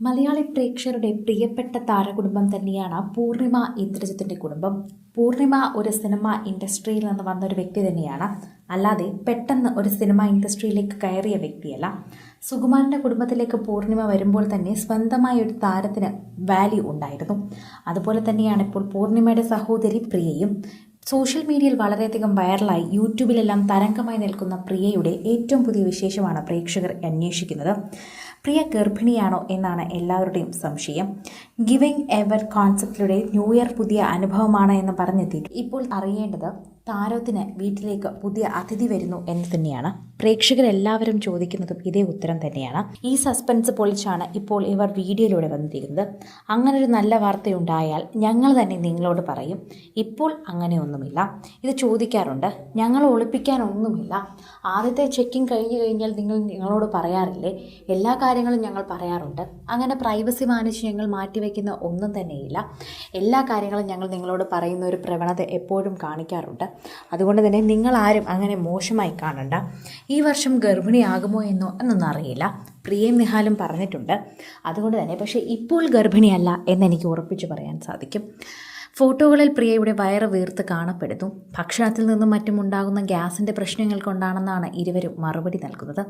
മലയാളി പ്രേക്ഷകരുടെ പ്രിയപ്പെട്ട താരകുടുംബം തന്നെയാണ് പൂർണിമ ഇന്ദ്രജിത്തിന്റെ കുടുംബം. പൂർണിമ ഒരു സിനിമ ഇൻഡസ്ട്രിയിൽ നിന്ന് വന്ന ഒരു വ്യക്തി തന്നെയാണ്. അല്ലാതെ പെട്ടെന്ന് ഒരു സിനിമ ഇൻഡസ്ട്രിയിലേക്ക് കയറിയ വ്യക്തിയല്ല. സുകുമാരന്റെ കുടുംബത്തിലേക്ക് പൂർണിമ വരുമ്പോൾ തന്നെ സ്വന്തമായ ഒരു താരത്തിന് വാല്യൂ ഉണ്ടായിരുന്നു. അതുപോലെ തന്നെയാണ് ഇപ്പോൾ പൂർണിമയുടെ സഹോദരി പ്രിയയും. സോഷ്യൽ മീഡിയയിൽ വളരെയധികം വൈറലായി യൂട്യൂബിലെല്ലാം തരംഗമായി നിൽക്കുന്ന പ്രിയയുടെ ഏറ്റവും പുതിയ വിശേഷമാണ് പ്രേക്ഷകർ അന്വേഷിക്കുന്നത്. പ്രിയ ഗർഭിണിയാണോ എന്നാണ് എല്ലാവരുടെയും സംശയം. ഗിവിംഗ് എവർ കോൺസെപ്റ്റിലൂടെ ന്യൂ ഇയർ പുതിയ അനുഭവമാണ് എന്ന് പറഞ്ഞെത്തിയിട്ട് ഇപ്പോൾ അറിയേണ്ടത് താരത്തിന് വീട്ടിലേക്ക് പുതിയ അതിഥി വരുന്നു എന്ന് തന്നെയാണ് പ്രേക്ഷകരെല്ലാവരും ചോദിക്കുന്നതും ഇതേ ഉത്തരം തന്നെയാണ്. ഈ സസ്പെൻസ് പൊളിച്ചാണ് ഇപ്പോൾ ഇവർ വീഡിയോയിലൂടെ വന്നിരിക്കുന്നത്. അങ്ങനൊരു നല്ല വാർത്തയുണ്ടായാൽ ഞങ്ങൾ തന്നെ നിങ്ങളോട് പറയും. ഇപ്പോൾ അങ്ങനെയൊന്നുമില്ല. ഇത് ചോദിക്കാറുണ്ട്. ഞങ്ങൾ ഒളിപ്പിക്കാനൊന്നുമില്ല. ആദ്യത്തെ ചെക്കിംഗ് കഴിഞ്ഞു കഴിഞ്ഞാൽ നിങ്ങൾ നിങ്ങളോട് പറയാറില്ലേ? എല്ലാ കാര്യങ്ങളും ഞങ്ങൾ പറയാറുണ്ട്. അങ്ങനെ പ്രൈവസി മാനിച്ച് ഞങ്ങൾ മാറ്റിവെക്കുന്ന ഒന്നും തന്നെയില്ല. എല്ലാ കാര്യങ്ങളും ഞങ്ങൾ നിങ്ങളോട് പറയുന്ന ഒരു പ്രവണത എപ്പോഴും കാണിക്കാറുണ്ട്. അതുകൊണ്ട് തന്നെ നിങ്ങൾ ആരും അങ്ങനെ മോശമായി കാണണ്ട. ഈ വർഷം ഗർഭിണിയാകുമോ എന്നോ എന്നൊന്നും അറിയില്ല. പ്രിയം നിഹാലും പറഞ്ഞിട്ടുണ്ട്. അതുകൊണ്ട് തന്നെ പക്ഷേ ഇപ്പോൾ ഗർഭിണിയല്ല എന്നെനിക്ക് ഉറപ്പിച്ചു പറയാൻ സാധിക്കും. ഫോട്ടോകളിൽ പ്രിയയുടെ വയറ് വീർത്ത് കാണപ്പെടുന്നു. ഭക്ഷണത്തിൽ നിന്നും മറ്റും ഉണ്ടാകുന്ന ഗ്യാസിന്റെ പ്രശ്നങ്ങൾ കൊണ്ടാണെന്നാണ് ഇരുവരും മറുപടി നൽകുന്നത്.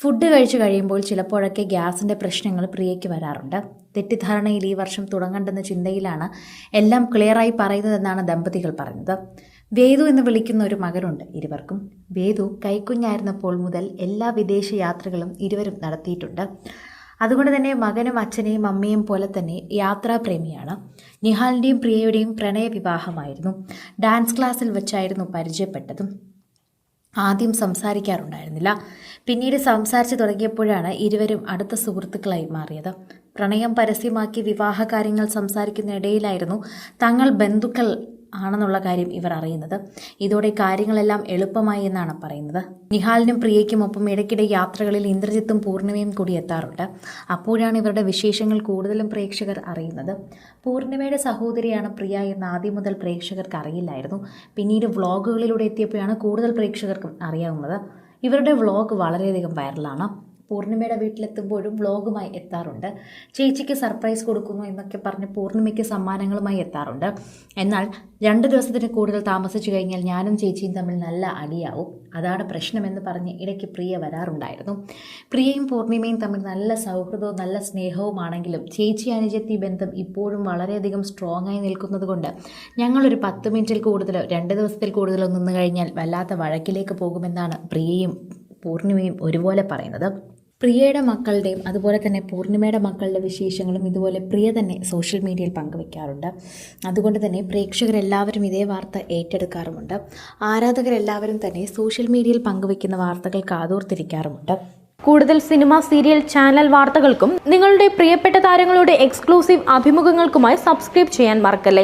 ഫുഡ് കഴിച്ചു കഴിയുമ്പോൾ ചിലപ്പോഴൊക്കെ ഗ്യാസിന്റെ പ്രശ്നങ്ങൾ പ്രിയയ്ക്ക് വരാറുണ്ട്. തെറ്റിദ്ധാരണയിൽ ഈ വർഷം തുടങ്ങണ്ടെന്ന ചിന്തയിലാണ് എല്ലാം ക്ലിയറായി പറയുന്നതെന്നാണ് ദമ്പതികൾ പറഞ്ഞത് വേദു എന്ന് വിളിക്കുന്ന ഒരു മകനുണ്ട് ഇരുവർക്കും. വേദു കൈക്കുഞ്ഞായിരുന്നപ്പോൾ മുതൽ എല്ലാ വിദേശ യാത്രകളും ഇരുവരും നടത്തിയിട്ടുണ്ട്. അതുകൊണ്ട് തന്നെ മകനും അച്ഛനെയും അമ്മയും പോലെ തന്നെ യാത്രാപ്രേമിയാണ്. നിഹാലിന്റെയും പ്രിയയുടെയും പ്രണയ വിവാഹമായിരുന്നു ഡാൻസ് ക്ലാസ്സിൽ വെച്ചായിരുന്നു പരിചയപ്പെട്ടതും. ആദ്യം സംസാരിക്കാറുണ്ടായിരുന്നില്ല. പിന്നീട് സംസാരിച്ചു തുടങ്ങിയപ്പോഴാണ് ഇരുവരും അടുത്ത സുഹൃത്തുക്കളായി മാറിയത്. പ്രണയം പരസ്യമാക്കി വിവാഹ കാര്യങ്ങൾ സംസാരിക്കുന്നതിനിടയിലായിരുന്നു തങ്ങൾ ബന്ധുക്കൾ ആണെന്നുള്ള കാര്യം ഇവർ അറിയുന്നത്. ഇതോടെ കാര്യങ്ങളെല്ലാം എളുപ്പമായി എന്നാണ് പറയുന്നത്. നിഹാലിനും പ്രിയയ്ക്കും ഒപ്പം ഇടയ്ക്കിടെ യാത്രകളിൽ ഇന്ദ്രജിത്തും പൂർണിമയും കൂടി എത്താറുണ്ട്. അപ്പോഴാണ് ഇവരുടെ വിശേഷങ്ങൾ കൂടുതലും പ്രേക്ഷകർ അറിയുന്നത്. പൂർണിമയുടെ സഹോദരിയാണ് പ്രിയ എന്ന് ആദ്യം മുതൽ പ്രേക്ഷകർക്ക് അറിയില്ലായിരുന്നു. പിന്നീട് വ്ളോഗുകളിലൂടെ എത്തിയപ്പോഴാണ് കൂടുതൽ പ്രേക്ഷകർക്കും അറിയാവുന്നത്. ഇവരുടെ വ്ളോഗ് വളരെയധികം വൈറലാണ്. പൂർണിമയുടെ വീട്ടിലെത്തുമ്പോഴും വ്ലോഗുമായി എത്താറുണ്ട്. ചേച്ചിക്ക് സർപ്രൈസ് കൊടുക്കുന്നു എന്നൊക്കെ പറഞ്ഞ് പൂർണിമയ്ക്ക് സമ്മാനങ്ങളുമായി എത്താറുണ്ട്. എന്നാൽ രണ്ട് ദിവസത്തിന് കൂടുതൽ താമസിച്ചു കഴിഞ്ഞാൽ ഞാനും ചേച്ചിയും തമ്മിൽ നല്ല അടിയാവും. അതാണ് പ്രശ്നമെന്ന് പറഞ്ഞ് ഇടയ്ക്ക് പ്രിയ വരാറുണ്ടായിരുന്നു. പ്രിയയും പൂർണിമയും തമ്മിൽ നല്ല സൗഹൃദവും നല്ല സ്നേഹവുമാണെങ്കിലും ചേച്ചി അനുജത്തി ബന്ധം ഇപ്പോഴും വളരെയധികം സ്ട്രോങ് ആയി നിൽക്കുന്നത് കൊണ്ട് ഞങ്ങളൊരു പത്ത് മിനിറ്റിൽ കൂടുതലോ രണ്ട് ദിവസത്തിൽ കൂടുതലോ നിന്ന് കഴിഞ്ഞാൽ വല്ലാത്ത വഴക്കിലേക്ക് പോകുമെന്നാണ് പ്രിയയും പൂർണിമയും ഒരുപോലെ പറയുന്നത്. പ്രിയയുടെ മക്കളുടെയും അതുപോലെ തന്നെ പൂർണിമയുടെ മക്കളുടെ വിശേഷങ്ങളും ഇതുപോലെ പ്രിയ തന്നെ സോഷ്യൽ മീഡിയയിൽ പങ്കുവെക്കാറുണ്ട്. അതുകൊണ്ട് തന്നെ പ്രേക്ഷകരെല്ലാവരും ഇതേ വാർത്ത ഏറ്റെടുക്കാറുമുണ്ട്. ആരാധകരെല്ലാവരും തന്നെ സോഷ്യൽ മീഡിയയിൽ പങ്കുവെക്കുന്ന വാർത്തകൾ കാതോർത്തിരിക്കാറുമുണ്ട്. കൂടുതൽ സിനിമ സീരിയൽ ചാനൽ വാർത്തകൾക്കും നിങ്ങളുടെ പ്രിയപ്പെട്ട താരങ്ങളുടെ എക്സ്ക്ലൂസീവ് അഭിമുഖങ്ങൾക്കുമായി സബ്സ്ക്രൈബ് ചെയ്യാൻ മറക്കല്ലേ?